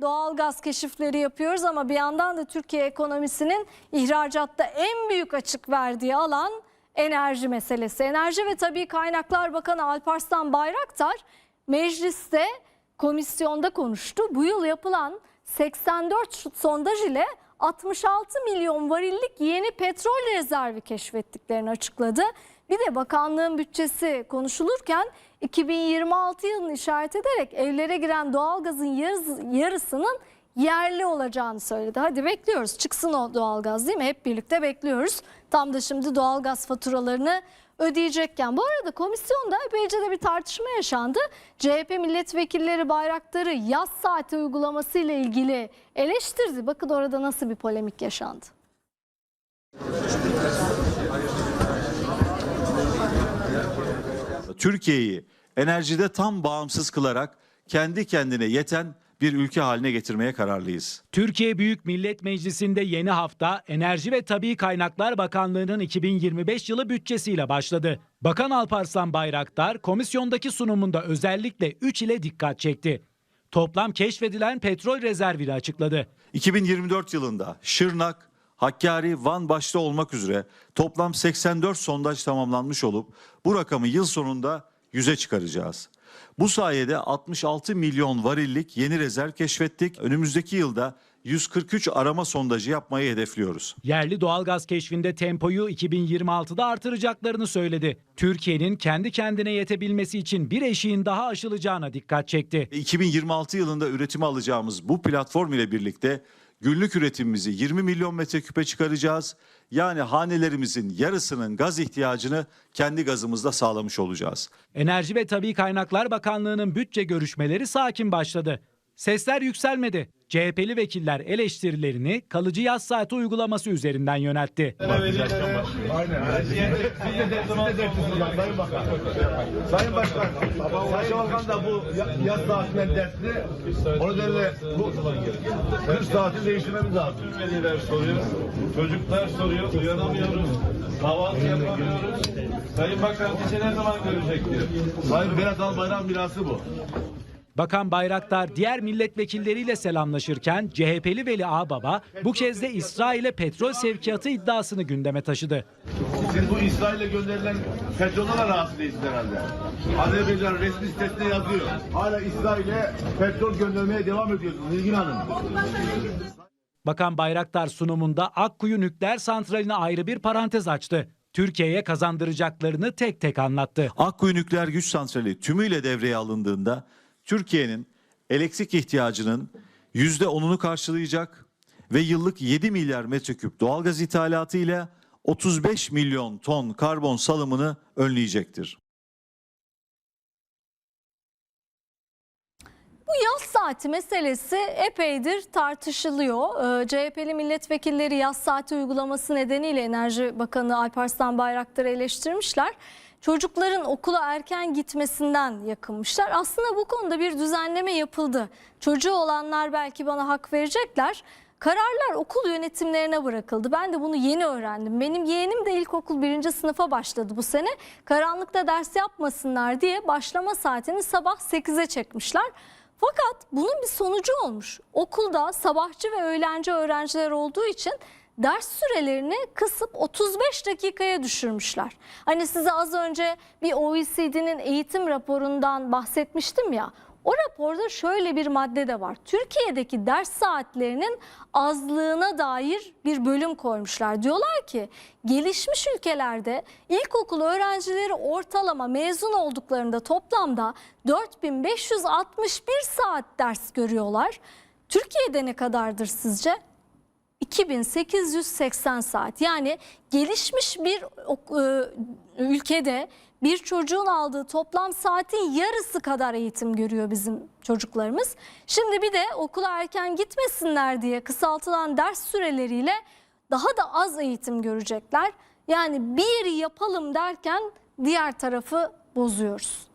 Doğal gaz keşifleri yapıyoruz ama bir yandan da Türkiye ekonomisinin ihracatta en büyük açık verdiği alan enerji meselesi. Enerji ve Tabii Kaynaklar Bakanı Alparslan Bayraktar mecliste komisyonda konuştu. Bu yıl yapılan 84 sondaj ile 66 milyon varillik yeni petrol rezervi keşfettiklerini açıkladı. Bir de bakanlığın bütçesi konuşulurken 2026 yılını işaret ederek evlere giren doğalgazın yarısı, yarısının yerli olacağını söyledi. Hadi bekliyoruz çıksın o doğalgaz değil mi? Hep birlikte bekliyoruz. Tam da şimdi doğalgaz faturalarını ödeyecekken. Bu arada komisyonda epeyce de bir tartışma yaşandı. CHP milletvekilleri bayrakları yaz saati uygulaması ile ilgili eleştirdi. Bakın orada nasıl bir polemik yaşandı. Türkiye'yi enerjide tam bağımsız kılarak kendi kendine yeten bir ülke haline getirmeye kararlıyız. Türkiye Büyük Millet Meclisi'nde yeni hafta Enerji ve Tabii Kaynaklar Bakanlığı'nın 2025 yılı bütçesiyle başladı. Bakan Alparslan Bayraktar komisyondaki sunumunda özellikle 3 ile dikkat çekti. Toplam keşfedilen petrol rezervini açıkladı. 2024 yılında Şırnak, Hakkari, Van başta olmak üzere toplam 84 sondaj tamamlanmış olup bu rakamı yıl sonunda 100'e çıkaracağız. Bu sayede 66 milyon varillik yeni rezerv keşfettik. Önümüzdeki yılda 143 arama sondajı yapmayı hedefliyoruz. Yerli doğalgaz keşfinde tempoyu 2026'da artıracaklarını söyledi. Türkiye'nin kendi kendine yetebilmesi için bir eşiğin daha aşılacağına dikkat çekti. 2026 yılında üretime alacağımız bu platform ile birlikte günlük üretimimizi 20 milyon metreküpe çıkaracağız. Yani hanelerimizin yarısının gaz ihtiyacını kendi gazımızla sağlamış olacağız. Enerji ve Tabii Kaynaklar Bakanlığı'nın bütçe görüşmeleri sakin başladı. Sesler yükselmedi. CHP'li vekiller eleştirilerini kalıcı yaz saati uygulaması üzerinden yöneltti. Sayın Başkan. Sayın Bakan da bu ya- yaz saatinden dertli. O nedenle bu 40 saati değiştirmemiz lazım. Veliler soruyor, çocuklar soruyor, uyanamıyoruz, kahvaltı yapamıyoruz. Sayın Bakan bizi ne zaman görecek diyor. Sayın Berat Albayrak mirası bu. Bakan Bayraktar diğer milletvekilleriyle selamlaşırken CHP'li Veli Ağbaba bu kez de İsrail'e petrol sevkiyatı iddiasını gündeme taşıdı. Siz bu İsrail'e gönderilen petrolden de rahatsız değilsiniz herhalde. Azerbaycan resmi sitesinde yazıyor. Hala İsrail'e petrol göndermeye devam ediyorsunuz Nilgün Hanım. Bakan Bayraktar sunumunda Akkuyu nükleer santraline ayrı bir parantez açtı. Türkiye'ye kazandıracaklarını tek tek anlattı. Akkuyu Nükleer Güç Santrali tümüyle devreye alındığında Türkiye'nin elektrik ihtiyacının %10'unu karşılayacak ve yıllık 7 milyar metreküp doğalgaz ithalatı ile 35 milyon ton karbon salımını önleyecektir. Bu yaz saati meselesi epeydir tartışılıyor. Ee, CHP'li milletvekilleri yaz saati uygulaması nedeniyle Enerji Bakanı Alparslan Bayraktar'ı eleştirmişler. Çocukların okula erken gitmesinden yakınmışlar. Aslında bu konuda bir düzenleme yapıldı. Çocuğu olanlar belki bana hak verecekler. Kararlar okul yönetimlerine bırakıldı. Ben de bunu yeni öğrendim. Benim yeğenim de ilkokul birinci sınıfa başladı bu sene. Karanlıkta ders yapmasınlar diye başlama saatini sabah 8'e çekmişler. Fakat bunun bir sonucu olmuş. Okulda sabahçı ve öğlenci öğrenciler olduğu için ders sürelerini kısıp 35 dakikaya düşürmüşler. Hani size az önce bir OECD'nin eğitim raporundan bahsetmiştim ya. O raporda şöyle bir madde de var. Türkiye'deki ders saatlerinin azlığına dair bir bölüm koymuşlar. Diyorlar ki gelişmiş ülkelerde ilkokul öğrencileri ortalama mezun olduklarında toplamda 4561 saat ders görüyorlar. Türkiye'de ne kadardır sizce? 2880 saat. Yani gelişmiş bir e, ülkede bir çocuğun aldığı toplam saatin yarısı kadar eğitim görüyor bizim çocuklarımız. Şimdi bir de okula erken gitmesinler diye kısaltılan ders süreleriyle daha da az eğitim görecekler. Yani bir yapalım derken diğer tarafı bozuyoruz.